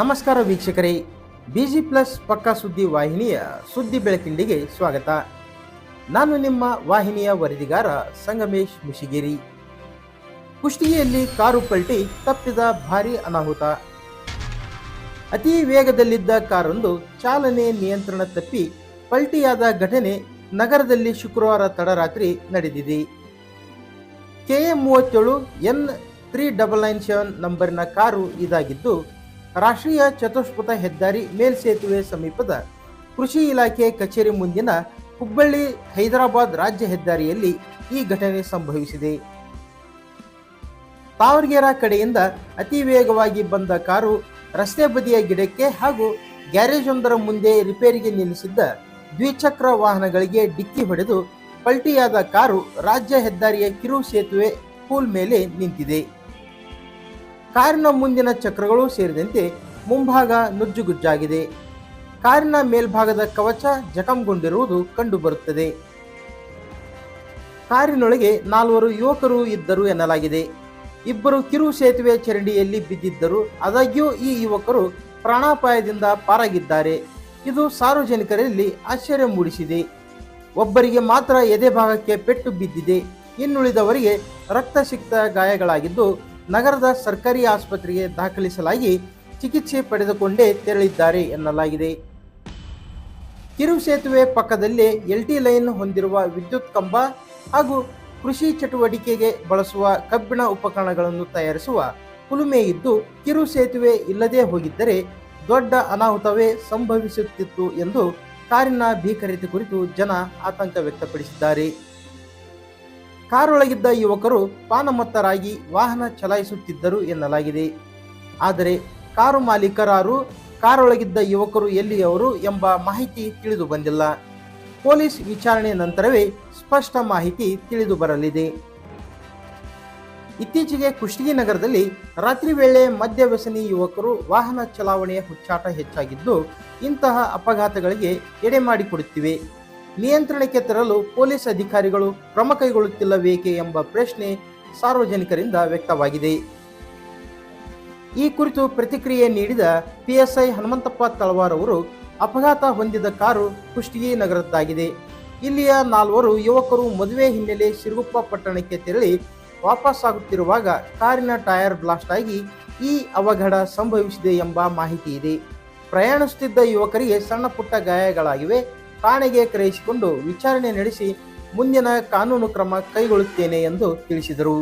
ನಮಸ್ಕಾರ ವೀಕ್ಷಕರೇ, busy plus ಪಕ್ಕಾ ಸುದ್ದಿ ವಾಹಿನಿಯ ಸುದ್ದಿ ಬೆಳಕಿಂಡಿಗೆ ಸ್ವಾಗತ. ನಾನು ನಿಮ್ಮ ವಾಹಿನಿಯ ವರದಿಗಾರ ಸಂಗಮೇಶ್ ಮುಷಿಗಿರಿ. ಕುಷ್ಟಿಯಲ್ಲಿ ಕಾರು ಪಲ್ಟಿ ತಪ್ಪಿದ ಭಾರೀ ಅನಾಹುತ. ಅತಿ ವೇಗದಲ್ಲಿದ್ದ ಕಾರೊಂದು ಚಾಲನೆ ನಿಯಂತ್ರಣ ತಪ್ಪಿ ಪಲ್ಟಿಯಾದ ಘಟನೆ ನಗರದಲ್ಲಿ ಶುಕ್ರವಾರ ತಡರಾತ್ರಿ ನಡೆದಿದೆ. ಕೆಎಂ ಮೂವತ್ತೇಳು N three double nine seven ನಂಬರಿನ car ಇದಾಗಿದ್ದು ರಾಷ್ಟ್ರೀಯ ಚತುಷ್ಪಥ ಹೆದ್ದಾರಿ ಮೇಲ್ಸೇತುವೆ ಸಮೀಪದ ಕೃಷಿ ಇಲಾಖೆ ಕಚೇರಿ ಮುಂದಿನ ಹುಬ್ಬಳ್ಳಿ, ಹೈದರಾಬಾದ್ ರಾಜ್ಯ ಹೆದ್ದಾರಿಯಲ್ಲಿ ಈ ಘಟನೆ ಸಂಭವಿಸಿದೆ. ತಾವರ್ಗೇರ ಕಡೆಯಿಂದ ಅತಿ ವೇಗವಾಗಿ ಬಂದ ಕಾರು ರಸ್ತೆ ಬದಿಯ ಗಿಡಕ್ಕೆ ಹಾಗೂ ಗ್ಯಾರೇಜ್ ಒಂದರ ಮುಂದೆ ರಿಪೇರಿಗೆ ನಿಲ್ಲಿಸಿದ್ದ ದ್ವಿಚಕ್ರ ವಾಹನಗಳಿಗೆ ಡಿಕ್ಕಿ ಹೊಡೆದು ಪಲ್ಟಿಯಾದ ಕಾರು ರಾಜ್ಯ ಹೆದ್ದಾರಿಯ ಕಿರು ಸೇತುವೆ ಪೂಲ್ ಮೇಲೆ ನಿಂತಿದೆ. ಕಾರಿನ ಮುಂದಿನ ಚಕ್ರಗಳು ಸೇರಿದಂತೆ ಮುಂಭಾಗ ನುಜ್ಜುಗುಜ್ಜಾಗಿದೆ. ಕಾರಿನ ಮೇಲ್ಭಾಗದ ಕವಚ ಜಖಂಗೊಂಡಿರುವುದು ಕಂಡುಬರುತ್ತದೆ. ಕಾರಿನೊಳಗೆ ನಾಲ್ವರು ಯುವಕರು ಇದ್ದರು ಎನ್ನಲಾಗಿದೆ. ಇಬ್ಬರು ಕಿರು ಸೇತುವೆ ಚರಂಡಿಯಲ್ಲಿ ಬಿದ್ದಿದ್ದರು. ಆದಾಗ್ಯೂ ಈ ಯುವಕರು ಪ್ರಾಣಾಪಾಯದಿಂದ ಪಾರಾಗಿದ್ದಾರೆ. ಇದು ಸಾರ್ವಜನಿಕರಲ್ಲಿ ಆಶ್ಚರ್ಯ ಮೂಡಿಸಿದೆ. ಒಬ್ಬರಿಗೆ ಮಾತ್ರ ಎದೆ ಭಾಗಕ್ಕೆ ಪೆಟ್ಟು ಬಿದ್ದಿದೆ. ಇನ್ನುಳಿದವರಿಗೆ ರಕ್ತಸಿಕ್ತ ಗಾಯಗಳಾಗಿದ್ದು ನಗರದ ಸರ್ಕಾರಿ ಆಸ್ಪತ್ರೆಗೆ ದಾಖಲಿಸಲಾಗಿ ಚಿಕಿತ್ಸೆ ಪಡೆದುಕೊಂಡೇ ತೆರಳಿದ್ದಾರೆ ಎನ್ನಲಾಗಿದೆ. ಕಿರು ಸೇತುವೆ ಪಕ್ಕದಲ್ಲೇ ಎಲ್ಟಿ ಲೈನ್ ಹೊಂದಿರುವ ವಿದ್ಯುತ್ ಕಂಬ ಹಾಗೂ ಕೃಷಿ ಚಟುವಟಿಕೆಗೆ ಬಳಸುವ ಕಬ್ಬಿಣ ಉಪಕರಣಗಳನ್ನು ತಯಾರಿಸುವ ಕುಲುಮೆ ಇದ್ದು, ಕಿರು ಸೇತುವೆ ಇಲ್ಲದೇ ಹೋಗಿದ್ದರೆ ದೊಡ್ಡ ಅನಾಹುತವೇ ಸಂಭವಿಸುತ್ತಿತ್ತು ಎಂದು ಕಾರಿನ ಭೀಕರತೆ ಕುರಿತು ಜನ ಆತಂಕ ವ್ಯಕ್ತಪಡಿಸಿದ್ದಾರೆ. ಕಾರೊಳಗಿದ್ದ ಯುವಕರು ಪಾನಮತ್ತರಾಗಿ ವಾಹನ ಚಲಾಯಿಸುತ್ತಿದ್ದರು ಎನ್ನಲಾಗಿದೆ. ಆದರೆ ಕಾರು ಮಾಲೀಕರಾರು ಕಾರೊಳಗಿದ್ದ ಯುವಕರು ಎಲ್ಲಿಯವರು ಎಂಬ ಮಾಹಿತಿ ತಿಳಿದು ಬಂದಿಲ್ಲ. ಪೊಲೀಸ್ ವಿಚಾರಣೆ ನಂತರವೇ ಸ್ಪಷ್ಟ ಮಾಹಿತಿ ತಿಳಿದು ಬರಲಿದೆ. ಇತ್ತೀಚೆಗೆ ಕುಷ್ಟಗಿ ನಗರದಲ್ಲಿ ರಾತ್ರಿ ವೇಳೆ ಮದ್ಯ ವ್ಯಸನಿ ಯುವಕರು ವಾಹನ ಚಲಾವಣೆಯ ಹುಚ್ಚಾಟ ಹೆಚ್ಚಾಗಿದ್ದು, ಇಂತಹ ಅಪಘಾತಗಳಿಗೆ ಎಡೆ ಮಾಡಿಕೊಡುತ್ತಿವೆ ನಿಯಂತ್ರಣಕ್ಕೆ ತರಲು ಪೊಲೀಸ್ ಅಧಿಕಾರಿಗಳು ಕ್ರಮ ಕೈಗೊಳ್ಳುತ್ತಿಲ್ಲಬೇಕೆ ಎಂಬ ಪ್ರಶ್ನೆ ಸಾರ್ವಜನಿಕರಿಂದ ವ್ಯಕ್ತವಾಗಿದೆ. ಈ ಕುರಿತು ಪ್ರತಿಕ್ರಿಯೆ ನೀಡಿದ ಪಿಎಸ್ಐ ಹನುಮಂತಪ್ಪ ತಳವಾರ್ ಅವರು, ಅಪಘಾತ ಹೊಂದಿದ ಕಾರು ಕುಷ್ಟಗಿ ನಗರದ್ದಾಗಿದೆ. ಇಲ್ಲಿಯ ನಾಲ್ವರು ಯುವಕರು ಮದುವೆ ಹಿನ್ನೆಲೆ ಸಿರುಗುಪ್ಪ ಪಟ್ಟಣಕ್ಕೆ ತೆರಳಿ ವಾಪಸ್ಸಾಗುತ್ತಿರುವಾಗ ಕಾರಿನ ಟೈರ್ ಬ್ಲಾಸ್ಟ್ ಆಗಿ ಈ ಅವಘಡ ಸಂಭವಿಸಿದೆ ಎಂಬ ಮಾಹಿತಿ ಇದೆ. ಪ್ರಯಾಣಿಸುತ್ತಿದ್ದ ಯುವಕರಿಗೆ ಸಣ್ಣ ಪುಟ್ಟ ಗಾಯಗಳಾಗಿವೆ. ಠಾಣೆಗೆ ಕರೆಯಿಸಿಕೊಂಡು ವಿಚಾರಣೆ ನಡೆಸಿ ಮುಂದಿನ ಕಾನೂನು ಕ್ರಮ ಕೈಗೊಳ್ಳುತ್ತೇನೆ ಎಂದು ತಿಳಿಸಿದರು.